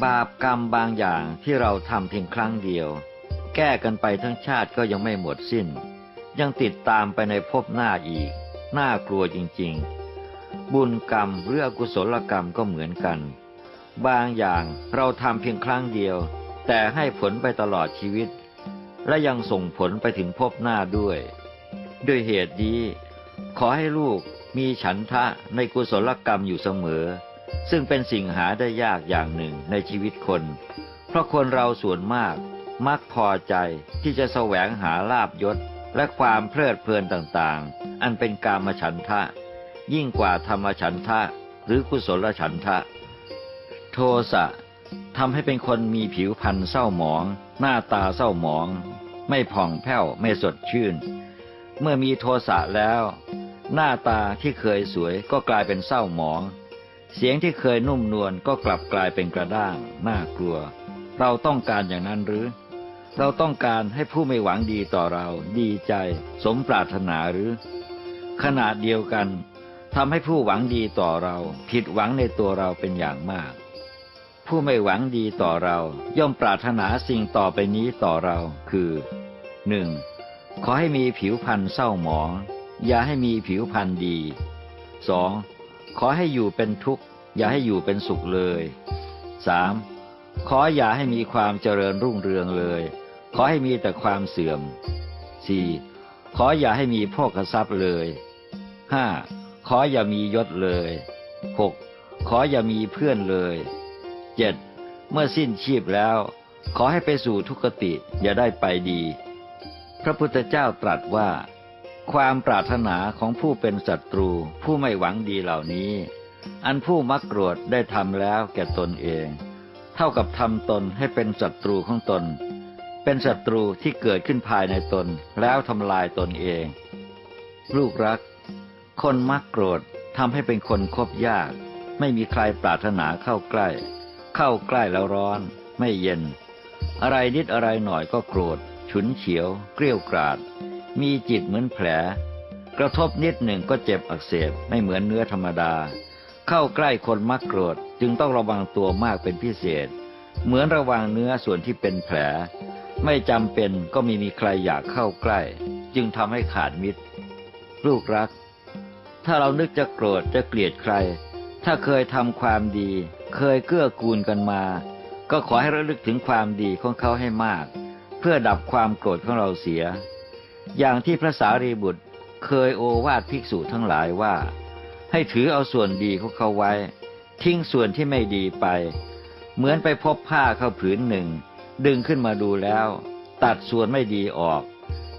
บาปกรรมบางอย่างที่เราทำเพียงครั้งเดียว แก้กันไปทั้งชาติก็ยังไม่หมดสิ้น ยังติดตามไปในภพหน้าอีก น่ากลัวจริงๆ บุญกรรมหรืออกุศลกรรมก็เหมือนกัน บางอย่างเราทำเพียงครั้งเดียว แต่ให้ผลไปตลอดชีวิต และยังส่งผลไปถึงภพหน้าด้วย ด้วยเหตุนี้ขอให้ลูกมีฉันทะในกุศลกรรมอยู่เสมอ ซึ่งเป็นสิ่งหาได้ยากอย่างหนึ่งในชีวิตคน เพราะคนเราส่วนมาก มักพอใจที่จะแสวงหาลาบยศ และความเพลิดเพลินต่างๆ อันเป็นกามฉันทะ ยิ่งกว่าธรรมฉันทะ หรือกุศลฉันทะ โทสะทำให้เป็นคนมีผิวพรรณเศร้าหมอง หน้าตาเศร้าหมอง ไม่ผ่องแผ้วไม่สดชื่น เมื่อมีโทสะแล้ว หน้าตาที่เคยสวยก็กลายเป็นเศร้าหมอง เสียงที่เคยนุ่มนวลก็กลับกลายเป็นกระด้าง น่ากลัว เราต้องการอย่างนั้นหรือ เราต้องการให้ผู้ไม่หวังดีต่อเรา ดีใจ สมปรารถนาหรือ ขนาดเดียวกันทำให้ผู้หวังดีต่อเรา ผิดหวังในตัวเราเป็นอย่างมาก ผู้ไม่หวังดีต่อเรา ย่อมปรารถนาสิ่งต่อไปนี้ต่อเราคือหนึ่งขอให้มีผิวพรรณเศร้าหมองอย่าให้มีผิวพรรณดีสอง ขอให้อยู่เป็นทุกข์อย่าให้อยู่เป็นสุขเลยสามขออย่าให้มีความเจริญรุ่งเรืองเลย ขอให้มีแต่ความเสื่อมสี่ขออย่าให้มีโภคทรัพย์เลยห้าขออย่ามียศเลยหกขออย่ามีเพื่อนเลยเจ็ดเมื่อสิ้นชีพแล้ว ขอให้ไปสู่ทุกติอย่าได้ไปดี พระพุทธเจ้าตรัสว่า ความปรารถนาของผู้เป็นศัตรูผู้ไม่หวังดีเหล่านี้ อันผู้มักโกรธได้ทำแล้วแก่ตนเอง เท่ากับทำตนให้เป็นศัตรูของตน เป็นศัตรูที่เกิดขึ้นภายในตนแล้วทำลายตนเอง ลูกรัก คนมักโกรธทำให้เป็นคนคบยาก ไม่มีใครปรารถนาเข้าใกล้ เข้าใกล้แล้วร้อน ไม่เย็น อะไรนิดอะไรหน่อยก็โกรธ ฉุนเฉียว เกลี้ยวกราด มีจิตเหมือนแผล กระทบนิดหนึ่งก็เจ็บอักเสบไม่เหมือนเนื้อธรรมดา เข้าใกล้คนมักโกรธจึงต้องระวังตัวมากเป็นพิเศษ เหมือนระวังเนื้อส่วนที่เป็นแผล ไม่จำเป็นก็มีมีใครอยากเข้าใกล้ จึงทำให้ขาดมิตร ลูกรัก ถ้าเรานึกจะโกรธจะเกลียดใคร ถ้าเคยทำความดี เคยเกื้อกูลกันมา ก็ขอให้ระลึกถึงความดีของเขาให้มาก เพื่อดับความโกรธของเราเสีย อย่างที่พระสารีบุตรเคยโอวาทภิกษุทั้งหลายว่า ให้ถือเอาส่วนดีของเขาไว้ ทิ้งส่วนที่ไม่ดีไป เหมือนไปพบผ้าเข้าผืนหนึ่ง ดึงขึ้นมาดูแล้ว ตัดส่วนไม่ดีออก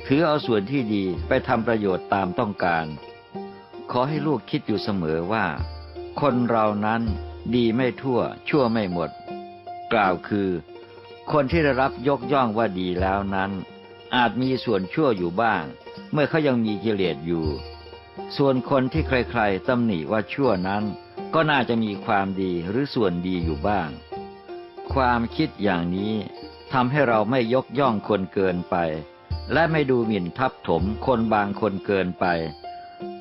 ถือเอาส่วนที่ดีไปทำประโยชน์ตามต้องการ ขอให้ลูกคิดอยู่เสมอว่า คนเรานั้นดีไม่ทั่ว ชั่วไม่หมด กล่าวคือ คนที่ได้รับยกย่องว่าดีแล้วนั้น อาจมีส่วนชั่วอยู่บ้าง เมื่อเขายังมีกิเลสอยู่ ส่วนคนที่ใครๆตำหนิว่าชั่วนั้น ก็น่าจะมีความดีหรือส่วนดีอยู่บ้าง ความคิดอย่างนี้ทำให้เราไม่ยกย่องคนเกินไป และไม่ดูหมิ่นทับถมคนบางคนเกินไป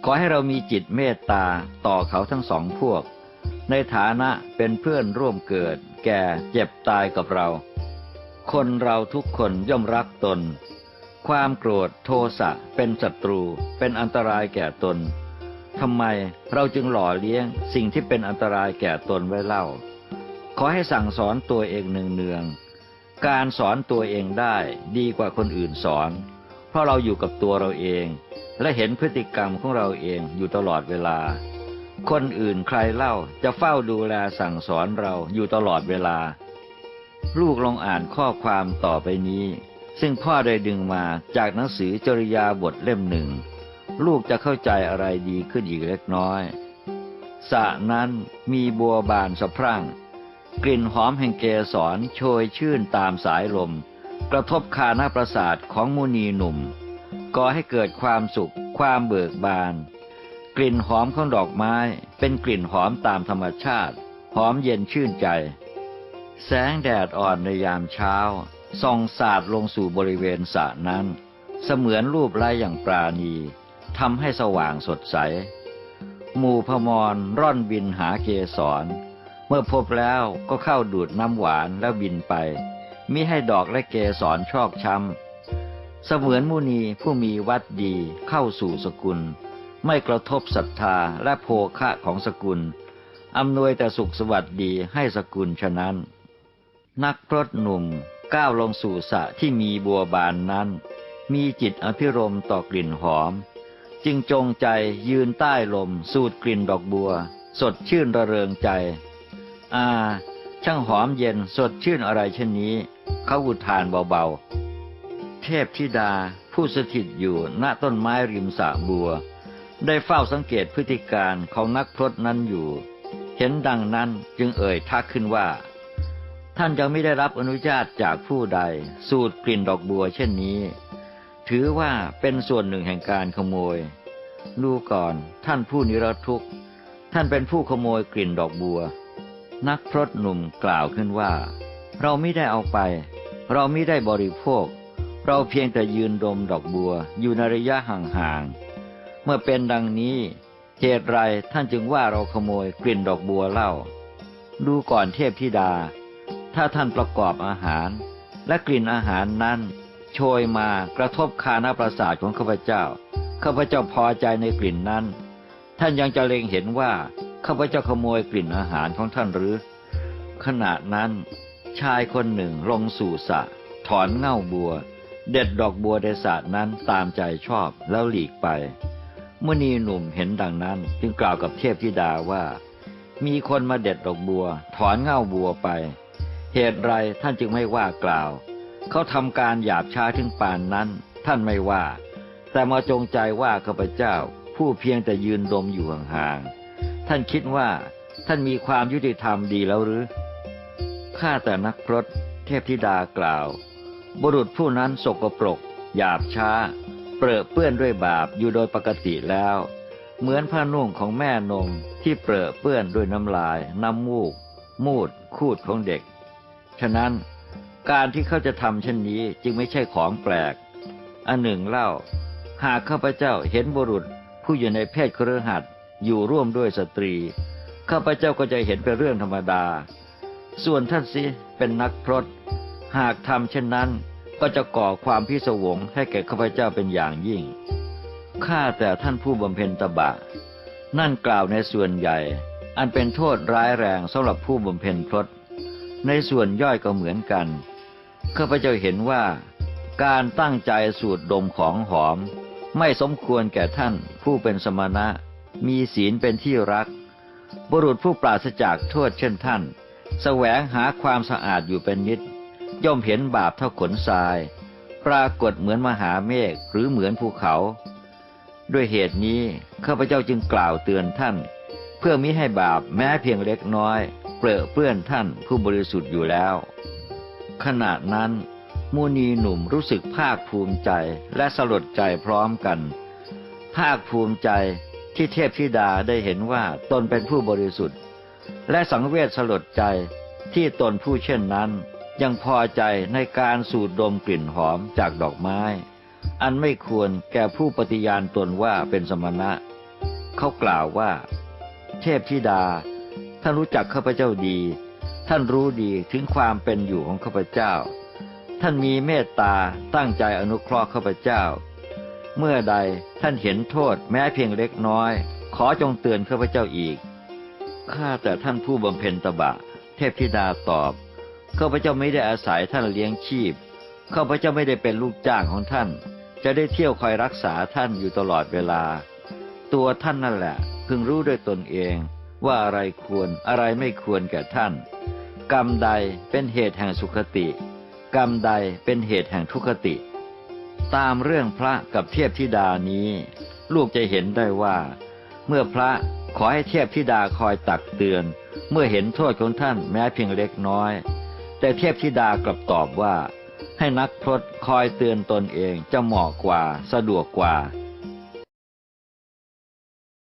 ขอให้เรามีจิตเมตตาต่อเขาทั้งสองพวก ในฐานะเป็นเพื่อนร่วมเกิด แก่เจ็บตายกับเรา คนเราทุกคนย่อมรักตน ความโกรธโทสะเป็นศัตรู เป็นอันตรายแก่ตนทำไมเราจึงหล่อเลี้ยงสิ่งที่เป็นอันตรายแก่ตนไว้เล่า ขอให้สั่งสอนตัวเองเนืองๆการสอนตัวเองได้ดีกว่าคนอื่นสอน เพราะเราอยู่กับตัวเราเอง และเห็นพฤติกรรมของเราเองอยู่ตลอดเวลา คนอื่นใครเล่าจะเฝ้าดูแลสั่งสอนเราอยู่ตลอดเวลา ลูกลองอ่านข้อความต่อไปนี้ ซึ่งพ่อได้ดึงมาจากหนังสือจริยาบทเล่มหนึ่ง ลูกจะเข้าใจอะไรดีขึ้นอีกเล็กน้อยสระนั้นมีบัวบานสะพรั่ง กลิ่นหอมแห่งเกสรโชยชื่นตามสายลม กระทบคาหน้าประสาทของมุนีหนุ่มก่อให้เกิดความสุข ความเบิกบาน กลิ่นหอมของดอกไม้เป็นกลิ่นหอมตามธรรมชาติ หอมเย็นชื่นใจ แสงแดดอ่อนในยามเช้า ส่องสาดลงสู่บริเวณสระนั้น เสมือนรูปไร้อย่างปราณีทำให้สว่างสดใส หมู่พมรร่อนบินหาเกสรมมื่อพบแล้วก็เข้าดูดน้ำหวานแล้วบินไป มิให้ดอกและเกสรชอกช้ำ เสมือนมุนีผู้มีวัดดีเข้าสู่สกุล ไม่กระทบศรัทธาและโภคะของสกุลอำนวยแต่สุขสวัสดีให้สกุลฉะนั้น นักพรตหนุ่ม ก้าวลงสู่สระที่มีบัวบานนั้น มีจิตอภิรมต่อกลิ่นหอม จึงจงใจยืนใต้ลมสูดกลิ่นดอกบัว สดชื่นระเริงใจ อ่า ช่างหอมเย็นสดชื่นอะไรเช่นนี้ เขาอุทานเบาๆ เทพธิดาผู้สถิตอยู่ณต้นไม้ริมสระบัว ได้เฝ้าสังเกตพฤติการของนักพรตนั้นอยู่ เห็นดังนั้นจึงเอ่ยทักขึ้นว่า ท่านยังไม่ได้รับอนุญาตจากผู้ใด สูดกลิ่นดอกบัวเช่นนี้ ถือว่าเป็นส่วนหนึ่งแห่งการขโมย ดูก่อนท่านผู้นิรทุกข์ ท่านเป็นผู้ขโมยกลิ่นดอกบัว นักพรตหนุ่มกล่าวขึ้นว่า เราไม่ได้เอาไป เราไม่ได้บริโภค เราเพียงแต่ยืนดมดอกบัวอยู่ในระยะห่างๆเมื่อเป็นดังนี้เหตุไรท่านจึงว่าเราขโมยกลิ่นดอกบัวเล่า ดูก่อนเทพธิดา ถ้าท่านประกอบอาหาร และกลิ่นอาหารนั้น โชยมากระทบคานาประสาทของข้าพเจ้า ข้าพเจ้าพอใจในกลิ่นนั้น ท่านยังจะเล็งเห็นว่าข้าพเจ้าขโมยกลิ่นอาหารของท่านหรือ ขณะนั้น ชายคนหนึ่งลงสู่สระถอนเง่าบัว เด็ดดอกบัวในสระนั้นตามใจชอบแล้วหลีกไปมุนีหนุ่มเห็นดังนั้น จึงกล่าวกับเทพธิดาว่า มีคนมาเด็ดดอกบัว ถอนเง่าบัวไป เหตุไรท่านจึงไม่ว่ากล่าว เขาทำการหยาบช้าถึงป่านนั้น ท่านไม่ว่า แต่มาจงใจว่าข้าพเจ้า ผู้เพียงแต่ยืนดมอยู่ห่างๆท่านคิดว่าท่านมีความยุติธรรมดีแล้วหรือข้าแต่นักพรตเทพธิดากล่าว บุรุษผู้นั้นสกปรก หยาบช้า เปรอะเปื้อนด้วยบาปอยู่โดยปกติแล้ว เหมือนผ้านุ่งของแม่นมที่เปรอะเปื้อนด้วยน้ำลาย น้ำมูก มูด คูดของเด็ก ฉะนั้นการที่เขาจะทำเช่นนี้จึงไม่ใช่ของแปลก อันหนึ่งเล่า หากข้าพเจ้าเห็นบุรุษผู้อยู่ในเพศเครือหัดอยู่ร่วมด้วยสตรี ข้าพเจ้าก็จะเห็นเป็นเรื่องธรรมดา ส่วนท่านสิเป็นนักพรตหากทำเช่นนั้นก็จะก่อความพิศวงให้แก่ข้าพเจ้าเป็นอย่างยิ่ง ข้าแต่ท่านผู้บำเพ็ญตบะ นั่นกล่าวในส่วนใหญ่ อันเป็นโทษร้ายแรงสำหรับผู้บำเพ็ญพรต ในส่วนย่อยก็เหมือนกันข้าพเจ้าเห็นว่า การตั้งใจสูดดมของหอม ไม่สมควรแก่ท่านผู้เป็นสมณะ มีศีลเป็นที่รัก บุรุษผู้ปราศจากโทษเช่นท่านแสวงหาความสะอาดอยู่เป็นนิด ย่อมเห็นบาปเท่าขนทราย ปรากฏเหมือนมหาเมฆหรือเหมือนภูเขา ด้วยเหตุนี้ข้าพเจ้าจึงกล่าวเตือนท่าน เพื่อมิให้บาปแม้เพียงเล็กน้อย เปรอะเปื้อนท่านผู้บริสุทธิ์อยู่แล้ว ขณะนั้น มูนีหนุ่มรู้สึกภาคภูมิใจและสลดใจพร้อมกัน ภาคภูมิใจที่เทพธิดาได้เห็นว่าตนเป็นผู้บริสุทธิ์ และสังเวชสลดใจที่ตนผู้เช่นนั้น ยังพอใจในการสูดดมกลิ่นหอมจากดอกไม้ อันไม่ควรแก่ผู้ปฏิญาณตนว่าเป็นสมณะ เขากล่าวว่า เทพธิดา ท่านรู้จักข้าพเจ้าดี ท่านรู้ดีถึงความเป็นอยู่ของข้าพเจ้า ท่านมีเมตตาตั้งใจอนุเคราะห์ข้าพเจ้า เมื่อใดท่านเห็นโทษแม้เพียงเล็กน้อย ขอจงเตือนข้าพเจ้าอีก ข้าแต่ท่านผู้บำเพ็ญตบะ เทพธิดาตอบ ข้าพเจ้าไม่ได้อาศัยท่านเลี้ยงชีพ ข้าพเจ้าไม่ได้เป็นลูกจ้างของท่าน จะได้เที่ยวคอยรักษาท่านอยู่ตลอดเวลา ตัวท่านนั่นแหละ พึงรู้ด้วยตนเอง ว่าอะไรควรอะไรไม่ควรแก่ท่าน กรรมใดเป็นเหตุแห่งสุขติ กรรมใดเป็นเหตุแห่งทุกขติ ตามเรื่องพระกับเทพธิดานี้ ลูกจะเห็นได้ว่า เมื่อพระขอให้เทพธิดาคอยตักเตือน เมื่อเห็นโทษของท่านแม้เพียงเล็กน้อย แต่เทพธิดากลับตอบว่า ให้นักพรตคอยเตือนตนเองจะเหมาะกว่าสะดวกกว่า